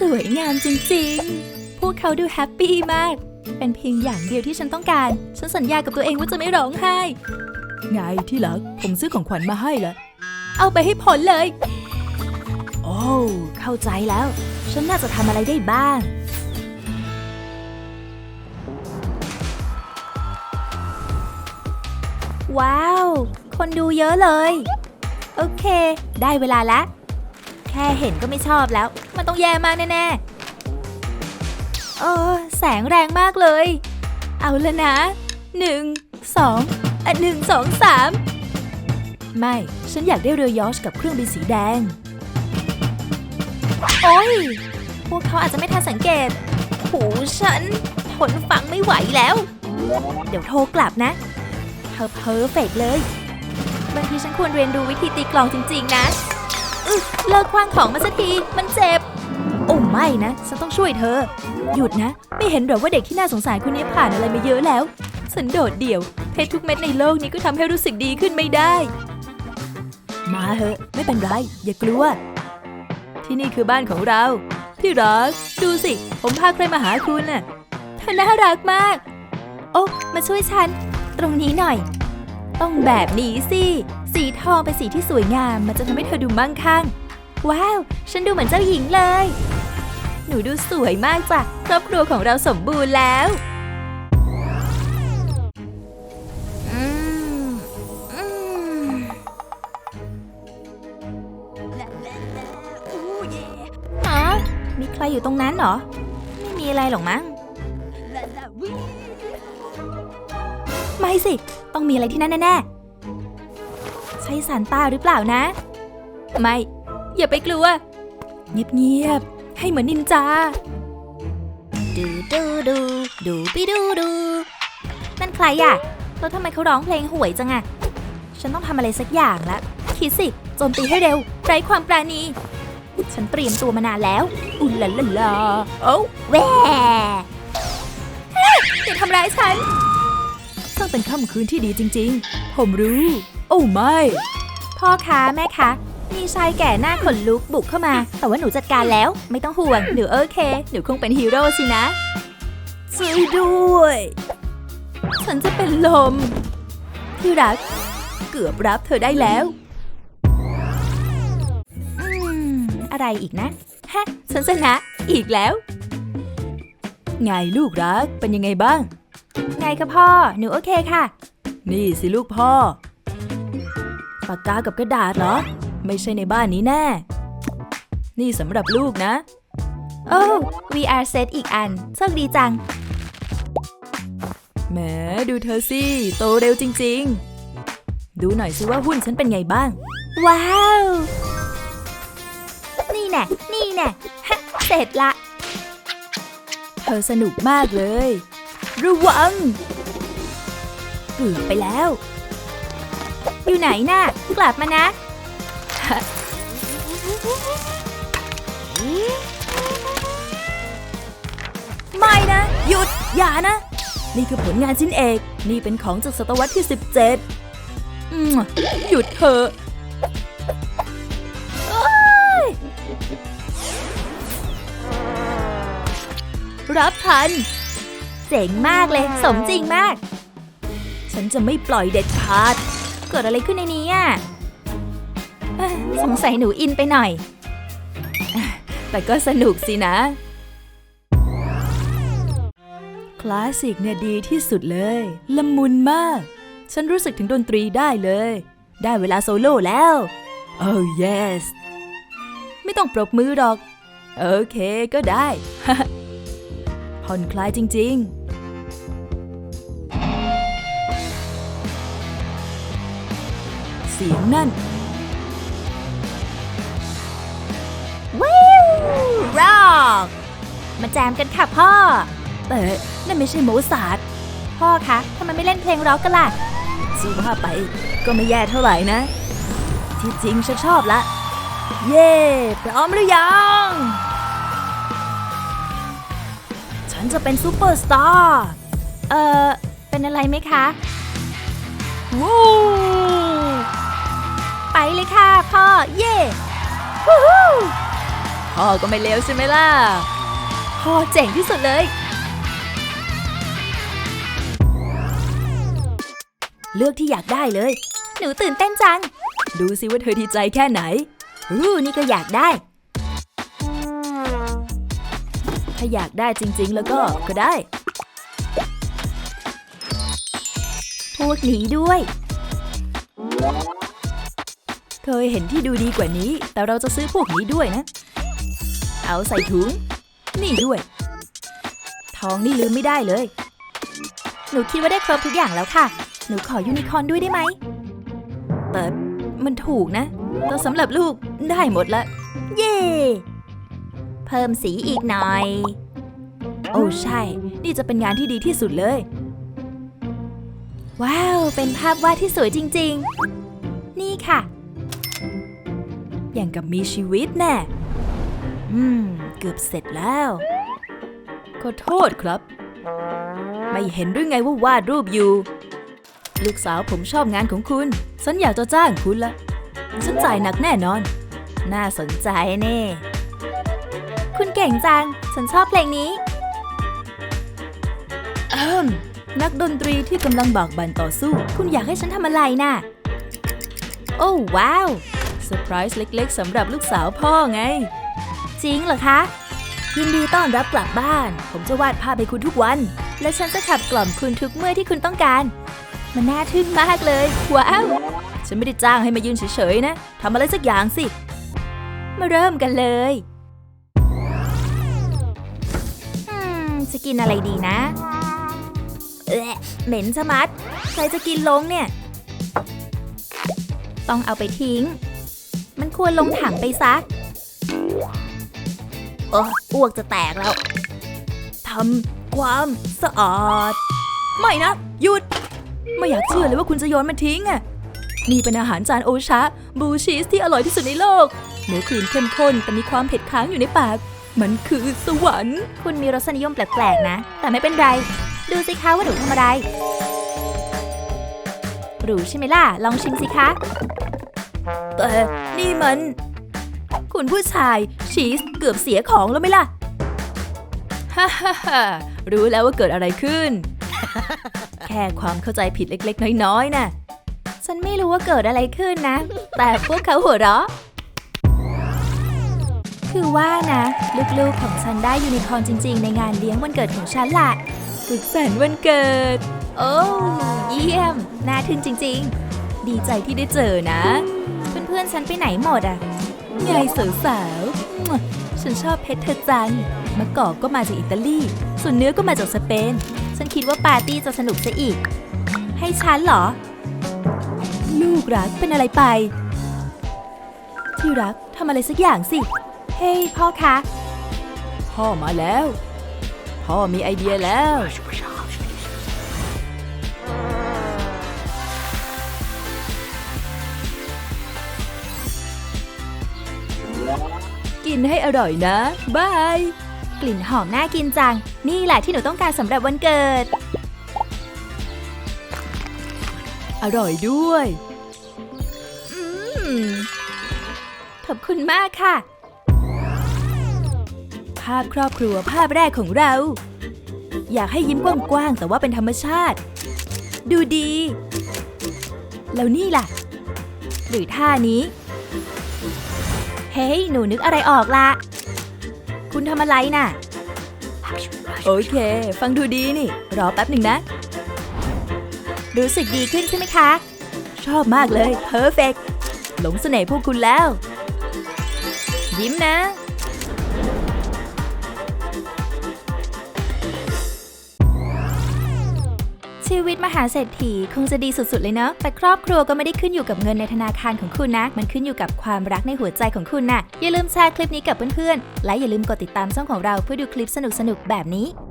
สวยงามจริงๆ พวกเขาดูแฮปปี้มาก เป็นเพียงอย่างเดียวที่ฉันต้องการ ฉันสัญญากับตัวเองว่าจะไม่ร้องไห้ ไงที่รัก ผมซื้อของขวัญมาให้ละ เอาไปให้พ้นเลย โอ้ เข้าใจแล้ว ฉันน่าจะทำอะไรได้บ้าง ว้าว คนดูเยอะเลย โอเค ได้เวลาแล้วแค่เห็นก็ไม่ชอบแล้ว มันต้องแย่มากแน่ๆเออแสงแรงมากเลย เอาละนะหนึ่งสองอะหนึ่งสองสามไม่ ฉันอยากได้เรือยอชกับเครื่องบินสีแดง โอ้ย พวกเขาอาจจะไม่ทันสังเกต หูฉันทนฟังไม่ไหวแล้ว เดี๋ยวโทรกลับนะ เธอเพอร์เฟกเลย บางทีฉันควรเรียนรู้วิธีตีกลองจริง ๆ นะ เลิกคว้างของมาสักที มันเจ็บ โอ้ไม่นะ ฉันต้องช่วยเธอ หยุดนะ ไม่เห็นหรอว่าเด็กที่น่าสงสารคนนี้ผ่านอะไรมาเยอะแล้ว ฉันโดดเดี่ยว เพชรทุกเม็ดในโลกนี้ก็ทำให้รู้สึกดีขึ้นไม่ได้ มาเหอะ ไม่เป็นไร อย่ากลัว ที่นี่คือบ้านของเราที่รัก ดูสิ ผมพาใครมาหาคุณน่ะเธอน่ารักมาก โอ้ มาช่วยฉัน ตรงนี้หน่อย ต้องแบบนี้สิ สีทองเป็นสีที่สวยงาม มันจะทำให้เธอดูมั่งคั่ง ว้าว ฉันดูเหมือนเจ้าหญิงเลย หนูดูสวยมากจ้ะ ครอบครัวของเราสมบูรณ์แล้วอืมอืมฮะมีใครอยู่ตรงนั้นเหรอ ไม่มีอะไรหรอกมั้ง ไม่สิ ต้องมีอะไรที่นั่นแน่ๆ ช่ซานต้าหรือเปล่านะ ไม่ อย่าไปกลัว เงียบๆ ให้เหมือนนินจา ดูดูดูดูปีดูดูนั่นใครอะแล้วทำไมเขาร้องเพลงห่วยจังอะฉันต้องทำอะไรสักอย่างละ คิดสิโจมตีให้เร็วไร้ความปราณี ฉันเตรียมตัวมานานแล้ว อุลลาลาลาโอ้แหวอย่าทำร้ายฉันช่างเป็นค่ำคืนที่ดีจริง ๆ ผมรู้โอ้ ไม่ พ่อคะแม่คะมีชายแก่หน้าขนลุกบุกเข้ามา แต่ว่าหนูจัดการแล้วไม่ต้องห่วงหนูโอเค หนูคงเป็นฮีโร่สินะช่วยด้วย ฉันจะเป็นลม ที่รัก เกือบรับเธอได้แล้ว อืม อะไรอีกนะ ฮะ ฉันชนะอีกแล้ว ไงลูกรักเป็นยังไงบ้าง ไงคะพ่อ หนูโอเคค่ะ นี่สิลูกพ่อ ปากกากับกระดาษเหรอ ไม่ใช่ในบ้านนี้แน่ นี่สำหรับลูกนะ โอ้ VR set อีกอันโชคดีจัง แหมดูเธอสิ โตเร็วจริง ๆ ดูหน่อยสิว่าหุ้นฉันเป็นไงบ้าง ว้าว นี่แน่ นี่แน่ฮะเสร็จละ เธอสนุกมากเลย ระวังเกือบไปแล้ว อยู่ไหนน่ะ กลับมานะ ไม่นะ หยุด อย่านะ นี่คือผลงานชิ้นเอก นี่เป็นของจากศตวรรษที่ 17 หยุดเถอะรับทัน เจ๋งมากเลย สมจริงมาก ฉันจะไม่ปล่อยเด็ดขาด เกิดอะไรขึ้นในนี้อะสงสัยหนูอินไปหน่อย แต่ก็สนุกสินะ คลาสสิกเนี่ยดีที่สุดเลย ละมุนมาก ฉันรู้สึกถึงดนตรีได้เลย ได้เวลาโซโล่แล้ว oh yes ไม่ต้องปรบมือหรอก โอเคก็ได้ ผ่อนคลายจริง ๆ เสียงนั่นวิวร็อกมาแจมกันค่ะพ่อแต่นั่นไม่ใช่โมซาร์ทพ่อคะทำไมไม่เล่นเพลงร็อกกันล่ะสู้ว่าไปก็ไม่แย่เท่าไหร่นะ ที่จริงฉันชอบละ เย่พร้อมหรือยัง ฉันจะเป็นซูเปอร์สตาร์ เออเป็นอะไรไหมคะ วู้ ไปเลยค่ะพ่อ เย่วู้ฮู้พพ่อก็ไม่เลวใช่ไหมล่ะ พ่อเจ๋งที่สุดเลย เลือกที่อยากได้เลย หนูตื่นเต้นจัง ดูสิว่าเธอดีใจแค่ไหนอู้นี่ก็อยากได้ ถ้าอยากได้จริง ๆ แล้วก็ก็ได้ พวกนี้ด้วย เคยเห็นที่ดูดีกว่านี้ แต่เราจะซื้อพวกนี้ด้วยนะ เอาใส่ถุง นี่ด้วย ทองนี่ลืมไม่ได้เลย หนูคิดว่าได้ครบทุกอย่างแล้วค่ะ หนูขอยูนิคอร์นด้วยได้ไหมแต่มันถูกนะแต่สำหรับลูกได้หมดละ เย่เพิ่มสีอีกหน่อย โอ้ใช่ นี่จะเป็นงานที่ดีที่สุดเลย ว้าว เป็นภาพวาดที่สวยจริง ๆ นี่ค่ะ อย่างกับมีชีวิตแน่ อืม เกือบเสร็จแล้ว ขอโทษครับ ไม่เห็นหรือไงว่าวาดรูปอยู่ ลูกสาวผมชอบงานของคุณ ฉันอยากจะจ้างคุณละ ฉันจ่ายหนักแน่นอน น่าสนใจแน่ คุณเก่งจัง ฉันชอบเพลงนี้เอิมนักดนตรีที่กำลังบากบั่นต่อสู้ คุณอยากให้ฉันทำอะไรน่ะ โอ้ว้าว เซอร์ไพรส์เล็ก ๆสำหรับลูกสาวพ่อไง จริงเหรอคะ ยินดีต้อนรับกลับบ้าน ผมจะวาดภาพให้คุณทุกวัน และฉันจะขับกล่อมคุณทุกเมื่อที่คุณต้องการ มันน่าทึ่งมากเลยว้าวฉันไม่ได้จ้างให้มายืนเฉยๆนะทำอะไรสักอย่างสิ มาเริ่มกันเลยจะกินอะไรดีนะ เอ๊ะเหม็นชะมัดใครจะกินลงเนี่ย ต้องเอาไปทิ้ง ควรลงถังไปซักโอ้อ้วกจะแตกแล้วทำความสะอาด ไม่นะ หยุด ไม่อยากเชื่อเลยว่าคุณจะโยนมันทิ้งอะนี่เป็นอาหารจานโอชะ บูชีสที่อร่อยที่สุดในโลก เนื้อครีมเข้มข้นแต่มีความเผ็ดค้างอยู่ในปาก มันคือสวรรค์ คุณมีรสนิยมแปลกๆนะ แต่ไม่เป็นไร ดูสิคะว่าหนูทำอะไรหรูใช่ไหมล่ะ ลองชิมสิคะ แต่นี่มัน คุณผู้ชายชีสเกือบเสียของแล้วไหมล่ะ ฮ่าฮ่าฮ่ารู้แล้วว่าเกิดอะไรขึ้น แค่ความเข้าใจผิดเล็กๆ น้อยๆ น่ะ ฉันไม่รู้ว่าเกิดอะไรขึ้นนะ แต่พวกเขาหัวเราะ คือว่านะ ลูกๆของฉันได้ยูนิคอร์นจริง ๆ ในงานเลี้ยงวันเกิดของฉันล่ะสุขสันต์วันเกิด โอ้ เยี่ยม น่าทึ่งจริง ๆ ดีใจที่ได้เจอนะ เพื่อนฉันไปไหนหมดอะไงสาวๆมั่วฉันชอบเพชรเธอจังมะกอกก็มาจากอิตาลี ส่วนเนื้อก็มาจากสเปน ฉันคิดว่าปาร์ตี้จะสนุกซะอีก ให้ฉันเหรอ ลูกรักเป็นอะไรไป ที่รักทำอะไรสักอย่างสิ เฮ้ยพ่อคะ พ่อมาแล้ว พ่อมีไอเดียแล้ว นให้อร่อยนะ บาย กลิ่นหอมน่ากินจัง นี่แหละที่หนูต้องการสำหรับวันเกิด อร่อยด้วยอืมขอบคุณมากค่ะ ภาพครอบครัวภาพแรกของเรา อยากให้ยิ้มกว้างๆแต่ว่าเป็นธรรมชาติ ดูดี แล้วนี่ล่ะ หรือท่านี้ ฮ้ย หนูนึกอะไรออกละ คุณทำอะไรน่ะ โอเค ฟังดูดีนี่ รอแป๊บหนึ่งนะ รู้สึกดีขึ้นใช่ไหมคะ ชอบมากเลยเพอร์เฟกหลงเสน่ห์พวกคุณแล้ว ยิ้มนะ ชีวิตมหาเศรษฐีคงจะดีสุดๆเลยเนาะแต่ครอบครัวก็ไม่ได้ขึ้นอยู่กับเงินในธนาคารของคุณนะ มันขึ้นอยู่กับความรักในหัวใจของคุณน่ะอย่าลืมแชร์คลิปนี้กับเพื่อนๆและอย่าลืมกดติดตามช่องของเราเพื่อดูคลิปสนุกๆแบบนี้